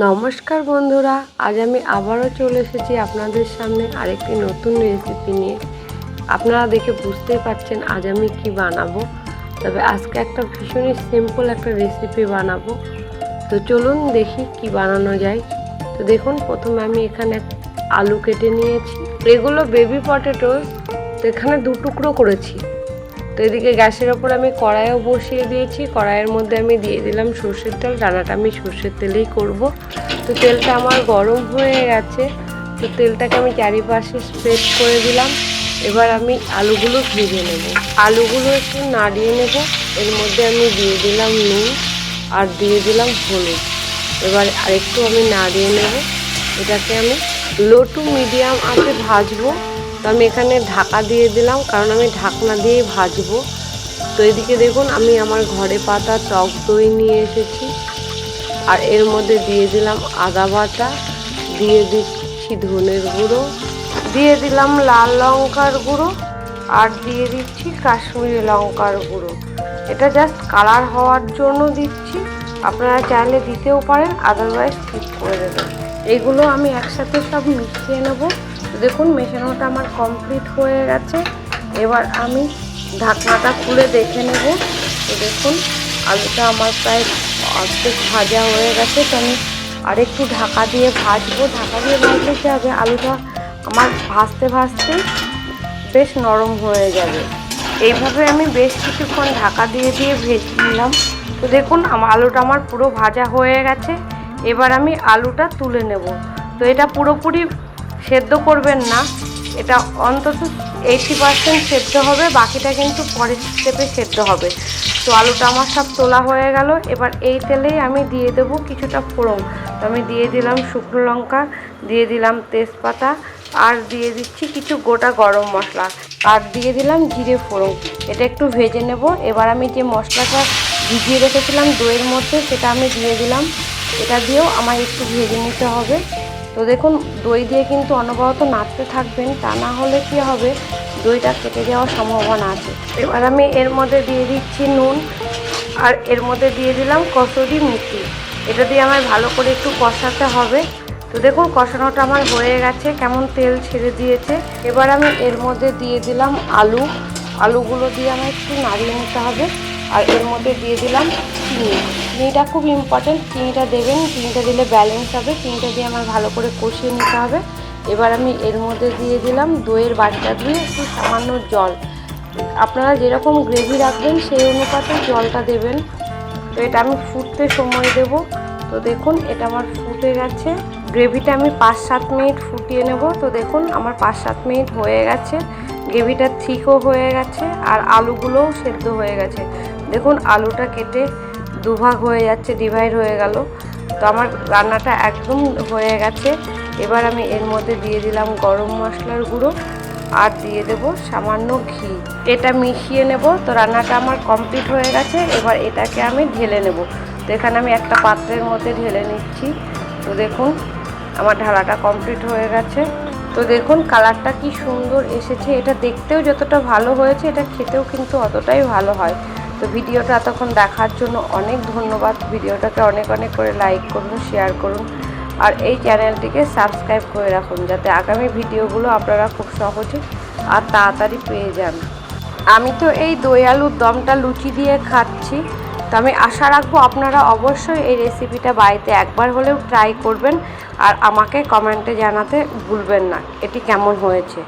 নমস্কার বন্ধুরা, আজ আমি আবারও চলে এসেছি আপনাদের সামনে আরেকটি নতুন রেসিপি নিয়ে। আপনারা দেখে বুঝতেই পারছেন আজ আমি কি বানাবো। তবে আজকে একটা ভীষণই সিম্পল একটা রেসিপি বানাবো। তো চলুন দেখি কি বানানো যায়। তো দেখুন, প্রথমে আমি এখানে আলু কেটে নিয়েছি। এগুলো বেবি পটেটোস তো এখানে দু টুকরো করেছি। তো এদিকে গ্যাসের ওপর আমি কড়াইও বসিয়ে দিয়েছি। কড়াইয়ের মধ্যে আমি দিয়ে দিলাম সর্ষের তেল। রান্নাটা আমি সর্ষের তেলেই করব। তো তেলটা আমার গরম হয়ে গেছে। তো তেলটাকে আমি চারিপাশে স্প্রেড করে দিলাম। এবার আমি আলুগুলো ভেজে নেব। আলুগুলো একটু নাড়িয়ে নেব। এর মধ্যে আমি দিয়ে দিলাম নুন আর দিয়ে দিলাম হলুদ। এবার আরেকটু আমি নাড়িয়ে নেব। এটাকে আমি লো টু মিডিয়াম আঁচে ভাজবো। তো আমি এখানে ঢাকা দিয়ে দিলাম, কারণ আমি ঢাকনা দিয়ে ভাজবো। তো এদিকে দেখুন, আমি আমার ঘরে পাতা, টক দই নিয়ে এসেছি। আর এর মধ্যে দিয়ে দিলাম আদা বাটা, দিয়ে দিচ্ছি ধনের গুঁড়ো, দিয়ে দিলাম লাল লঙ্কার গুঁড়ো, আর দিয়ে দিচ্ছি কাশ্মীরি লঙ্কার গুঁড়ো। এটা জাস্ট কালার হওয়ার জন্য দিচ্ছি। আপনারা চাইলে দিতেও পারেন আদারওয়াইজ স্কিপ করে দেবেন। এগুলো আমি একসাথে সব মিশিয়ে নেব। দেখুন, মেশানোটা আমার কমপ্লিট হয়ে গেছে। এবার আমি ঢাকনাটা খুলে দেখে নেব। তো দেখুন, আলুটা আমার প্রায় অর্ধেক ভাজা হয়ে গেছে। তো আমি আরেকটু ঢাকা দিয়ে ভাজবো। ঢাকা দিয়ে ভাজলে কি হবে? আলুটা আমার ভাজতে ভাজতে বেশ নরম হয়ে যাবে। এইভাবে আমি বেশ কিছুক্ষণ ঢাকা দিয়ে দিয়ে ভেজে নিলাম। তো দেখুন আমার আলুটা আমার পুরো ভাজা হয়ে গেছে। এবার আমি আলুটা তুলে নেব। তো এটা পুরোপুরি সেদ্ধ করবেন না। এটা অন্তত এইটি পার্সেন্ট সেদ্ধ হবে, বাকিটা কিন্তু পরের স্টেপে সেদ্ধ হবে। তো আলুটা আমার সব তোলা হয়ে গেল। এবার এই তেলেই আমি দিয়ে দেবো কিছুটা ফোড়ন। তো আমি দিয়ে দিলাম শুকনো লঙ্কা, দিয়ে দিলাম তেজপাতা, আর দিয়ে দিচ্ছি কিছু গোটা গরম মশলা। আর দিয়ে দিলাম জিরে ফোড়ন। এটা একটু ভেজে নেব। এবার আমি যে মশলাটা ভিজিয়ে রেখেছিলাম দইয়ের মধ্যে, সেটা আমি দিয়ে দিলাম। এটা দিয়েও আমার একটু ভেজে নিতে হবে। তো দেখুন, দই দিয়ে কিন্তু অনবরত নাড়তে থাকবেন, তা না হলে কি হবে? দইটা কেটে যাওয়ার সম্ভাবনা আছে। এবার আমি এর মধ্যে দিয়ে দিচ্ছি নুন, আর এর মধ্যে দিয়ে দিলাম কসুরি মেথি। এটা দিয়ে আমার ভালো করে একটু কষাতে হবে। তো দেখুন, কষানোটা আমার হয়ে গেছে, কেমন তেল ছেড়ে দিয়েছে। এবার আমি এর মধ্যে দিয়ে দিলাম আলু। আলুগুলো দিয়ে আমার একটু নাড়িয়ে নিতে হবে। আর এর মধ্যে দিয়ে দিলাম চিনি। চিনিটা খুব ইম্পর্টেন্ট চিনিটা দেবেন, চিনিটা দিলে ব্যালেন্স হবে। চিনিটা দিয়ে আমার ভালো করে কষিয়ে নিতে হবে। এবার আমি এর মধ্যে দিয়ে দিলাম দইয়ের বাটিটা দিয়ে একটু সামান্য জল। আপনারা যেরকম গ্রেভি রাখবেন, সেই অনুপাতে জলটা দেবেন। তো এটা আমি ফুটতে সময় দেব। তো দেখুন, এটা আমার ফুটে গেছে। গ্রেভিটা আমি পাঁচ সাত মিনিট ফুটিয়ে নেব। তো দেখুন, আমার পাঁচ সাত মিনিট হয়ে গেছে। গ্রেভিটা থিকও হয়ে গেছে আর আলুগুলোও সেদ্ধ হয়ে গেছে। দেখুন, আলুটা কেটে দুভাগ হয়ে যাচ্ছে ডিভাইড হয়ে গেল। তো আমার রান্নাটা একদম হয়ে গেছে। এবার আমি এর মধ্যে দিয়ে দিলাম গরম মশলার গুঁড়ো আর দিয়ে দেব সামান্য ঘি। এটা মিশিয়ে নেব। তো রান্নাটা আমার কমপ্লিট হয়ে গেছে। এবার এটাকে আমি ঢেলে নেব। তো এখানে আমি একটা পাত্রের মধ্যে ঢেলে নিচ্ছি। তো দেখুন, আমার ঢালাটা কমপ্লিট হয়ে গেছে। তো দেখুন কালারটা কি সুন্দর এসেছে। এটা দেখতেও যতটা ভালো হয়েছে, এটা খেতেও কিন্তু অতটাই ভালো হয়। তো ভিডিওটা এতক্ষণ দেখার জন্য অনেক ধন্যবাদ। ভিডিওটাকে অনেক অনেক করে লাইক করুন শেয়ার করুন, আর এই চ্যানেলটিকে সাবস্ক্রাইব করে রাখুন যাতে আগামী ভিডিওগুলো আপনারা খুব সহজে আর তাড়াতাড়ি পেয়ে যান। আমি তো এই দই আলুর দমটা লুচি দিয়ে খাচ্ছি। তো আমি আশা রাখব আপনারা অবশ্যই এই রেসিপিটা বাড়িতে একবার হলেও ট্রাই করবেন। আর আমাকে কমেন্টে জানাতে ভুলবেন না। এটি কেমন হয়েছে?